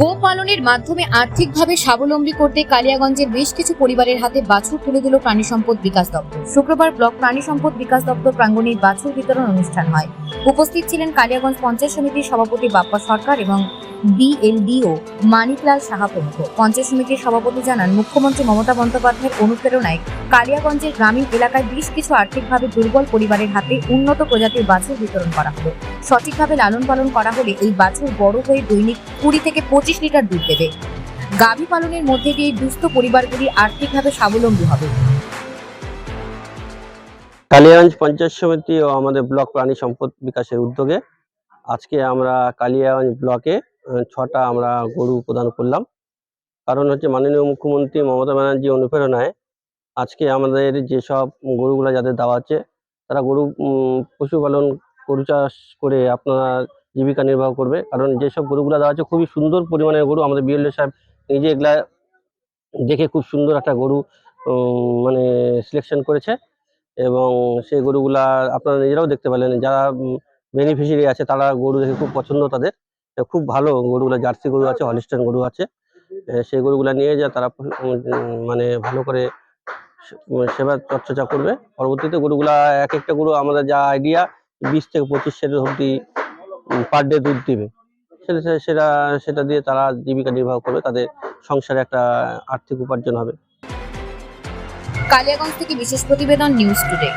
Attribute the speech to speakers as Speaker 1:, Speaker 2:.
Speaker 1: পালনের মাধ্যমে আর্থিকভাবে স্বাবলম্বী করতে কালিয়াগঞ্জের বেশ কিছু পরিবারের হাতে বাছুর তুলে দিল প্রাণী সম্পদ বিকাশ দপ্তর। শুক্রবার ব্লক প্রাণী সম্পদ বিকাশ দপ্তর প্রাঙ্গণে বাছুর বিতরণ অনুষ্ঠান হয়। উপস্থিত ছিলেন কালিয়াগঞ্জ পঞ্চায়েত সমিতির সভাপতি বাপ্পা সরকার এবং বিএলডিও মানিকলাল সাহা প্রমুখ। পঞ্চায়েত সমিতির সভাপতি জানান, মুখ্যমন্ত্রী মমতা বন্দ্যোপাধ্যায়ের অনুপ্রেরণায় কালিয়াগঞ্জের গ্রামীণ এলাকায় বেশ কিছু আর্থিকভাবে দুর্বল পরিবারের হাতে উন্নত প্রজাতির বাছুর বিতরণ করা হলো। সঠিকভাবে লালন পালন করা হলে এই বাছুর বড় হয়ে দৈনিক কুড়ি থেকে পঁচিশ লিটার দুধ দেবে। গাভী পালনের মধ্যে দিয়ে দুস্থ পরিবারগুলি আর্থিকভাবে স্বাবলম্বী হবে।
Speaker 2: কালিয়াগঞ্জ পঞ্চায়েত সমিতি ও আমাদের ব্লক প্রাণী সম্পদ বিকাশের উদ্যোগে আজকে আমরা কালিয়াগঞ্জ ব্লকে ছটা আমরা গরু প্রদান করলাম। কারণ হচ্ছে মাননীয় মুখ্যমন্ত্রী মমতা ব্যানার্জি অনুপ্রেরণায় আজকে আমাদের যেসব গরুগুলো যাদের দেওয়া আছে, তারা গরু পশুপালন, গরু চাষ করে আপনারা জীবিকা নির্বাহ করবে। কারণ যেসব গরুগুলো দেওয়া আছে খুবই সুন্দর পরিমাণের গরু। আমাদের বিএলএ সাহেব নিজে এগুলা দেখে খুব সুন্দর একটা গরু মানে সিলেকশন করেছে। এবং সেই গরুগুলা আপনারা নিজেরাও দেখতে পেলেন। যারা বেনিফিশিয়ারি আছে, তারা গরু দেখে খুব পছন্দ তাদের। খুব ভালো গরুগুলা, জার্সি গরু আছে, হলিস্টান গরু আছে। সেই গরুগুলা নিয়ে যা, তারা মানে ভালো করে সেবা চর্চা করবে। পরবর্তীতে গরুগুলা, এক একটা গরু আমাদের যা আইডিয়া বিশ থেকে পঁচিশ সেটা অব্দি পার ডে দুধ দিবে। সেটা সেটা- দিয়ে তারা জীবিকা নির্বাহ করবে, তাদের সংসারে একটা আর্থিক উপার্জন হবে।
Speaker 1: কালিয়াগঞ্জ থেকে বিশেষ প্রতিবেদন নিউজ টুডে